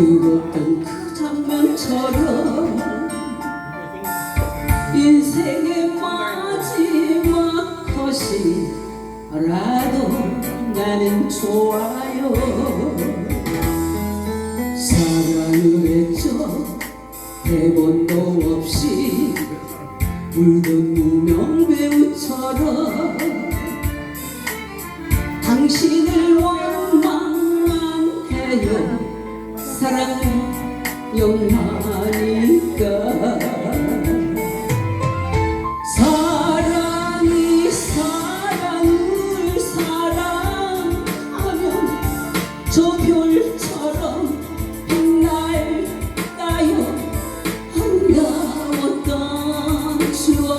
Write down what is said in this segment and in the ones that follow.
뜨겁던 그 장면처럼 인생의 마지막 것이라도 나는 좋아요. 사랑을 했죠. 대본도 없이 울던 무명 배우처럼 당신 사랑은 영원하니까. 사랑이 사랑을 사랑하면 저 별처럼 빛날까요? 한가웠던 추억?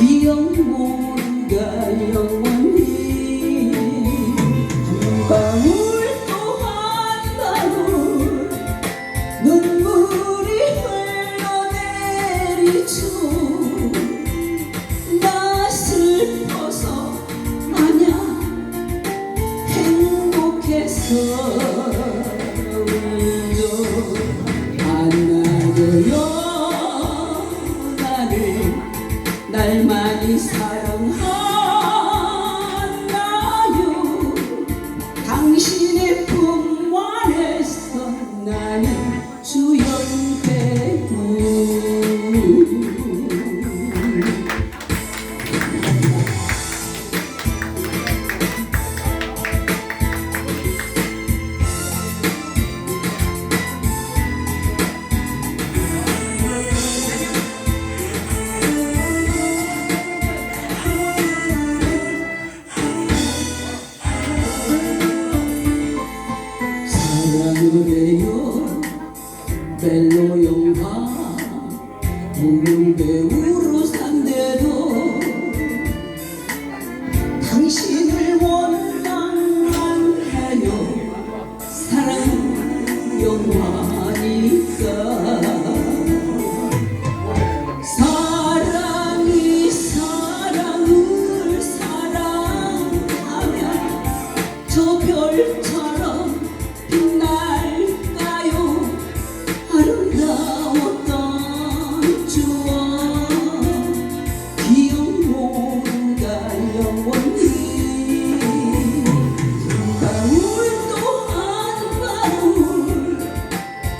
기억 모른가 영원 and his heart on. 我。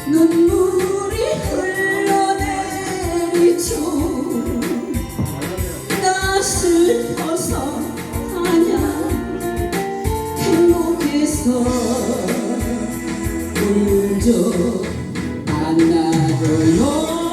눈물이 흘러내리죠. 나 슬퍼서 아냐? 행복해서 울죠 만나줘요